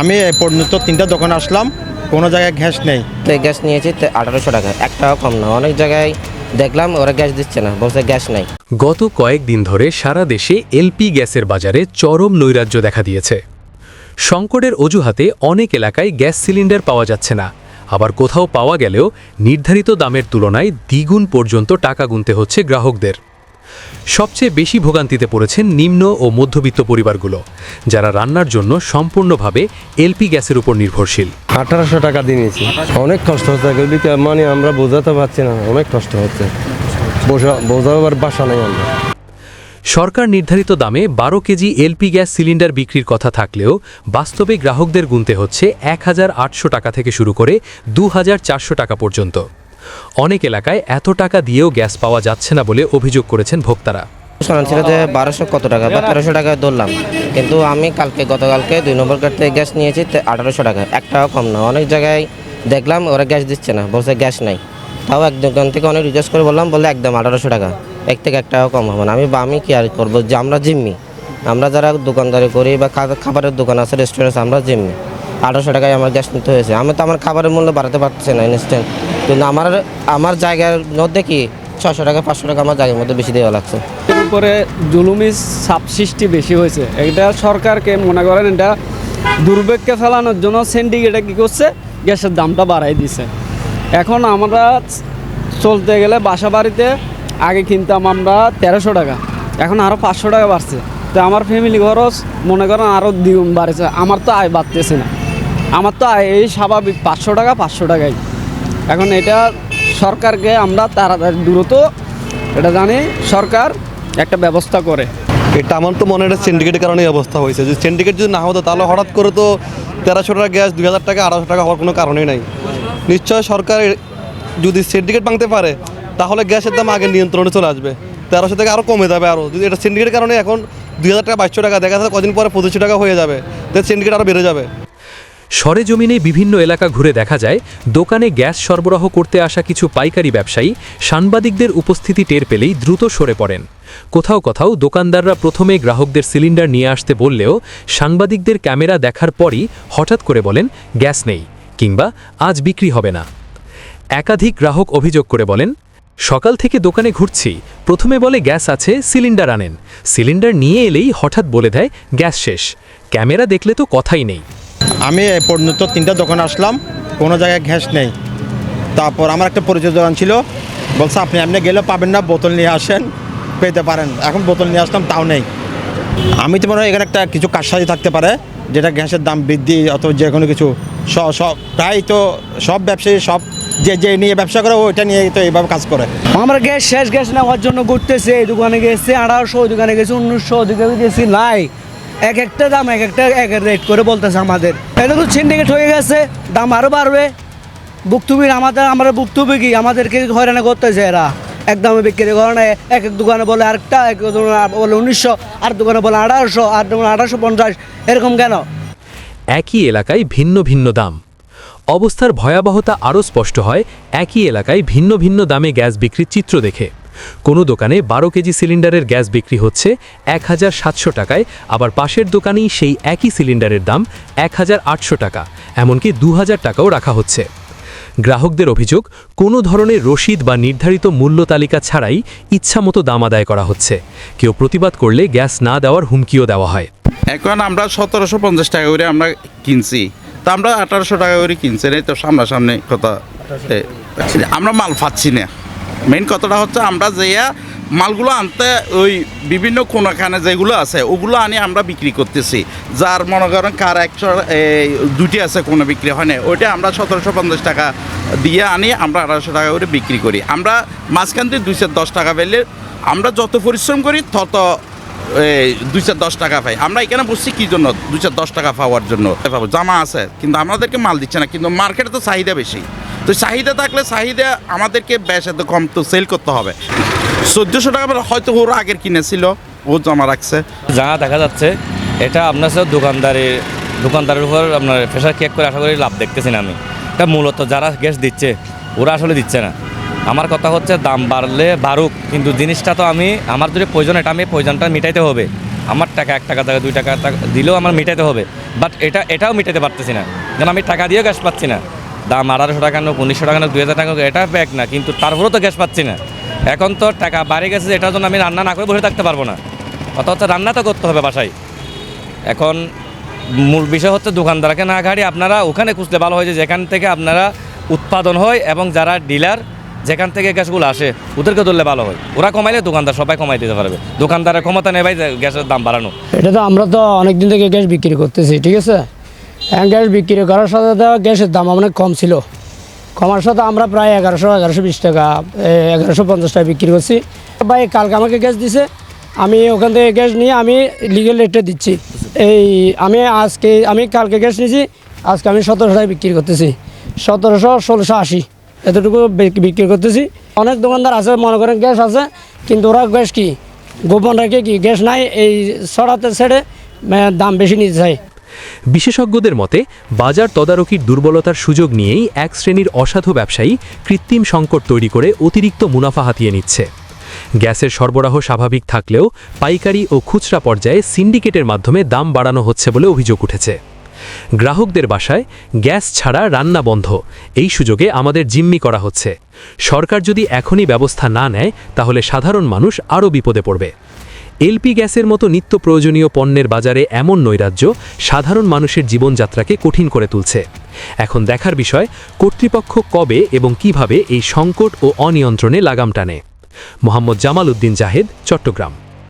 আমি এ পর্যন্ত তিনটা দোকান আসলাম কোনো জায়গায় গ্যাস নেই। তো এই গ্যাস নিয়েছি আঠারোশো টাকা এক টাকা কম না। অনেক জায়গায় দেখলাম ওরা গ্যাস দিচ্ছে না বলছে গ্যাস নাই। গত কয়েকদিন ধরে সারা দেশে এলপি গ্যাসের বাজারে চরম নৈরাজ্য দেখা দিয়েছে। সংকটের অজুহাতে অনেক এলাকায় গ্যাস সিলিন্ডার পাওয়া যাচ্ছে না। আবার কোথাও পাওয়া গেলেও নির্ধারিত দামের তুলনায় দ্বিগুণ পর্যন্ত টাকা গুনতে হচ্ছে গ্রাহকদের। সবচেয়ে বেশি ভোগান্তিতে পড়েছেন নিম্ন ও মধ্যবিত্ত পরিবারগুলো যারা রান্নার জন্য সম্পূর্ণভাবে এলপি গ্যাসের উপর নির্ভরশীল। আঠারোশো টাকা দিয়েছি অনেক কষ্ট হচ্ছে। মানে আমরা বোঝাতে পারছি না। অনেক কষ্ট হচ্ছে। বোঝাবার বাসা নেই আমরা সরকার নির্ধারিত দামে বারো কেজি এলপি গ্যাস সিলিন্ডার বিক্রির কথা থাকলেও বাস্তবে গ্রাহকদের গুনতে হচ্ছে এক হাজার আটশো টাকা থেকে শুরু করে দু হাজার চারশো টাকা পর্যন্ত। অনেক এলাকায় এত টাকা দিয়েও গ্যাস পাওয়া যাচ্ছে না বলে অভিযোগ করেছেন ভোক্তারা। শোনা যে বারোশো কত টাকা বা তেরোশো টাকা ধরলাম। কিন্তু আমি কালকে, গতকালকে দুই নম্বর কার্ড থেকে গ্যাস নিয়েছি আঠারোশো টাকা। এক টাকা কম না। অনেক জায়গায় দেখলাম ওরা গ্যাস দিচ্ছে না, বলছে গ্যাস নাই। তাও এক দোকান থেকে অনেক রিকোয়েস্ট করে বললাম বলে একদম আঠারোশো টাকা। এক থেকে এক টাকা কম হবে না। আমি বা আমি কি আর করব? যে আমরা জিম্মি। আমরা যারা দোকানদারি করি বা খাবারের দোকান আছে রেস্টুরেন্ট আমরা জিম্মি। আঠারোশো টাকায় আমার গ্যাস নিতে হয়েছে। আমি তো আমার খাবারের মূল্য বাড়াতে পারছি না ইনস্ট্যান্ট কিন্তু আমার আমার জায়গার মধ্যে কি ছশো টাকা, পাঁচশো টাকা আমার জায়গার মধ্যে বেশি দেওয়া লাগছে? উপরে জুলুমি সাপ সৃষ্টি বেশি হয়েছে। এটা সরকারকে মনে করেন এটা দুর্ভিক্ষে ফেলানোর জন্য সিন্ডিকেটে কী করছে? গ্যাসের দামটা বাড়াই দিছে। এখন আমরা চলতে গেলে বাসা বাড়িতে আগে কিনতাম আমরা তেরোশো টাকা, এখন আরও পাঁচশো টাকা বাড়ছে। তো আমার ফ্যামিলি খরচ মনে করেন আরও দ্বিগুণ বাড়ছে, আমার তো আয় বাড়তেছে না। আমার তো আয় এই স্বাভাবিক পাঁচশো টাকা, পাঁচশো টাকাই। এখন এটা সরকারকে আমরা তাড়াতাড়ি দ্রুত, এটা জানি, সরকার একটা ব্যবস্থা করে। এটা আমার তো মনে হয় সিন্ডিকেটের কারণে অবস্থা হয়েছে। যদি সিন্ডিকেট যদি না হতো, তাহলে হঠাৎ করে তো তেরোশো টাকা গ্যাস দুই হাজার টাকা, আড়াইশো টাকা হওয়ার কোনো কারণই নাই। নিশ্চয় সরকার যদি সিন্ডিকেট ভাঙতে পারে, তাহলে গ্যাসের দাম আগে নিয়ন্ত্রণে চলে আসবে। তেরোশো থেকে আরও কমে যাবে আরও যদি এটা সিন্ডিকেটের কারণে এখন দুই হাজার টাকা, বাইশশো টাকা, দেখা যাচ্ছে কদিন পরে পঁচিশশো টাকা হয়ে যাবে তাহলে সিন্ডিকেট আরও বেড়ে যাবে। সরেজমিনে বিভিন্ন এলাকা ঘুরে দেখা যায়, দোকানে গ্যাস সরবরাহ করতে আসা কিছু পাইকারি ব্যবসায়ী সাংবাদিকদের উপস্থিতি টের পেলেই দ্রুত সরে পড়েন। কোথাও কোথাও দোকানদাররা প্রথমে গ্রাহকদের সিলিন্ডার নিয়ে আসতে বললেও সাংবাদিকদের ক্যামেরা দেখার পরই হঠাৎ করে বলেন, গ্যাস নেই কিংবা, আজ বিক্রি হবে না একাধিক গ্রাহক অভিযোগ করে বলেন, সকাল থেকে দোকানে ঘুরছি। প্রথমে বলে গ্যাস আছে, সিলিন্ডার আনেন। সিলিন্ডার নিয়ে এলেই হঠাৎ বলে দেয়, গ্যাস শেষ। ক্যামেরা দেখলে তো কথাই নেই। আমি পর্যন্ত তিনটা দোকানে আসলাম, কোনো জায়গায় গ্যাস নেই। তারপর আমার একটা পরিচয় দোকান ছিল, বলছে, আপনি আপনি গেলে পাবেন না, বোতল নিয়ে আসেন, পেতে পারেন। এখন বোতল নিয়ে আসলাম, তাও নেই। আমি তো মনে হয় এখানে একটা কিছু কারসাজি থাকতে পারে, যেটা গ্যাসের দাম বৃদ্ধি অথবা যে কোনো কিছু সব প্রায় তো সব ব্যবসায়ী, সব যে যে নিয়ে ব্যবসা করে, ওইটা নিয়ে তো এইভাবে কাজ করে। আমার গ্যাস শেষ গ্যাস নেওয়ার জন্য ঘুরতেছে, এই দোকানে গেছে আঠারোশো ওই দোকানে গেছে, উনিশশো, ওই দোকানে গেছি, নাই। এক একটা দাম, এক একটা, এক রেট করে বলতেছে আমাদের। এটা তো সিন্ডিকেট হয়ে গেছে, দাম আরও বাড়বে। বুকতুবি আমাদের, আমরা বুকতুবি কি আমাদেরকে হয়রানি করতেছে এরা। একদমে বিক্রি করে না এক এক দোকানে বলে আরেকটা, এক দোকানে বলে উনিশশো, আর দোকানে বলে আঠারোশো, আর দোকানে আঠারোশো পঞ্চাশ, এরকম কেন? একই এলাকায় ভিন্ন ভিন্ন দাম। অবস্থার ভয়াবহতা আরও স্পষ্ট হয়, একই এলাকায় ভিন্ন ভিন্ন দামে গ্যাস বিক্রির চিত্র দেখে। কোনো দোকানে বারো কেজি সিলিন্ডারের গ্যাস বিক্রি হচ্ছে এক হাজার সাতশো টাকায়, আবার পাশের দোকানেই সেই একই সিলিন্ডারের দাম এক হাজার আটশো টাকা, এমনকি দু হাজার টাকাও রাখা হচ্ছে। গ্রাহকদের অভিযোগ, কোনো ধরনের রসিদ বা নির্ধারিত মূল্য তালিকা ছাড়াই ইচ্ছামতো দাম আদায় করা হচ্ছে। কেউ প্রতিবাদ করলে গ্যাস না দেওয়ার হুমকিও দেওয়া হয়। এখন আমরা সতেরোশো পঞ্চাশ টাকা করে আমরা কিনছি। তা আমরা আঠারোশো টাকা করে কিনছি এই তো সামনাসামনি কথা। আমরা মাল পাচ্ছি না। মেইন কথাটা হচ্ছে আমরা যেয়া মালগুলো আনতে ওই বিভিন্ন কোনাখানে যেগুলো আছে, ওগুলো আনি আমরা বিক্রি করতেছি। যার মনে করেন কার একশো দুটি আছে কোনো বিক্রি হয় না ওইটা আমরা সতেরোশো পঞ্চাশ টাকা দিয়ে আনি, আমরা আড়াইশো টাকা করে বিক্রি করি। আমরা মাঝখান দিয়ে দুইশো দশ টাকা পেলে আমরা যত পরিশ্রম করি, তত এই দুইশো দশ টাকা পাই। আমরা এখানে বসছি কী জন্য? দুইশো দশ টাকা পাওয়ার জন্য। পাবো জামা আছে, কিন্তু আমাদেরকে মাল দিচ্ছে না, কিন্তু মার্কেটে তো চাহিদা বেশি। তো চাহিদা থাকলে চাহিদা আমাদেরকে বেশ এত কম তো সেল করতে হবে। চোদ্দোশো টাকা হয়তো ওর আগের কিনেছিল, ও জমা রাখছে। যা দেখা যাচ্ছে, এটা আপনার সাথে দোকানদারের দোকানদারের উপর আপনার প্রেশার কেক করে আশা করি লাভ দেখতেছি না আমি। এটা মূলত যারা গ্যাস দিচ্ছে, ওরা আসলে দিচ্ছে না। আমার কথা হচ্ছে দাম বাড়লে বাড়ুক, কিন্তু জিনিসটা তো আমি আমার যদি প্রয়োজন, এটা আমি প্রয়োজনটা মিটাইতে হবে। আমার টাকা এক টাকা টাকা দুই টাকা টাকা দিলেও আমার মিটাইতে হবে। বাট এটা এটাও মেটাতে পারতেছি না। যেন আমি টাকা দিয়েও গ্যাস পাচ্ছি না। দাম আঠারোশো টাকা নোক উনিশশো টাকা নোক দুই হাজার টাকা এটা ব্যাগ না, কিন্তু তারপরেও তো গ্যাস পাচ্ছি না। এখন তো টাকা বাড়ে গেছে, এটার জন্য আমি রান্না না করে বসে থাকতে পারব না। অথচ রান্না তো করতে হবে বাসায়। এখন মূল বিষয় হচ্ছে দোকানদারকে না ঘাড়ি আপনারা ওখানে খুঁজলে ভালো হয় যে যেখান থেকে আপনারা উৎপাদন হয় এবং যারা ডিলার যেখান থেকে গ্যাসগুলো আসে, ওদেরকে ধরলে ভালো হয়। ওরা কমাইলে দোকানদার সবাই কমাই দিতে পারবে। দোকানদারের ক্ষমতা নেই ভাই গ্যাসের দাম বাড়ানো। এটা তো আমরা তো অনেক দিন থেকে গ্যাস বিক্রি করতেছি, ঠিক আছে? গ্যাস বিক্রি করার সাথে সাথে গ্যাসের দাম অনেক কম ছিল। কমার সাথে আমরা প্রায় এগারোশো এগারোশো বিশ টাকা এগারোশো পঞ্চাশ টাকা বিক্রি করছি। ভাই, কালকে আমাকে গ্যাস দিছে। আমি ওখান থেকে গ্যাস নিয়ে আমি লিগেল রেটে দিচ্ছি। এই, আমি আজকে, আমি কালকে গ্যাস নিয়েছি। আজকে আমি সতেরোশো টাকা বিক্রি করতেছি। সতেরোশো, ষোলোশো আশি এতটুকু বিক্রি করতেছি। অনেক দোকানদার আছে, মনে করেন গ্যাস আছে, কিন্তু ওরা গ্যাস কি? গোপন রাখে কি গ্যাস নাই? এই সরাতে ছেড়ে দাম বেশি নিতে চায়। বিশেষজ্ঞদের মতে, বাজার তদারকির দুর্বলতার সুযোগ নিয়েই এক শ্রেণির অসাধু ব্যবসায়ী কৃত্রিম সংকট তৈরি করে অতিরিক্ত মুনাফা হাতিয়ে নিচ্ছে। গ্যাসের সরবরাহ স্বাভাবিক থাকলেও পাইকারি ও খুচরা পর্যায়ে সিন্ডিকেটের মাধ্যমে দাম বাড়ানো হচ্ছে বলে অভিযোগ উঠেছে। গ্রাহকদের বাসায় গ্যাস ছাড়া রান্না বন্ধ, এই সুযোগে আমাদের জিম্মি করা হচ্ছে। সরকার যদি এখনই ব্যবস্থা না নেয়, তাহলে সাধারণ মানুষ আরও বিপদে পড়বে। এলপি গ্যাসের মতো নিত্য প্রয়োজনীয় পণ্যের বাজারে এমন নৈরাজ্য সাধারণ মানুষের জীবনযাত্রাকে কঠিন করে তুলছে। এখন দেখার বিষয়, কর্তৃপক্ষ কবে এবং কীভাবে এই সংকট ও অনিয়ন্ত্রণে লাগাম টানে? মোহাম্মদ জামাল উদ্দিন জাহেদ, চট্টগ্রাম।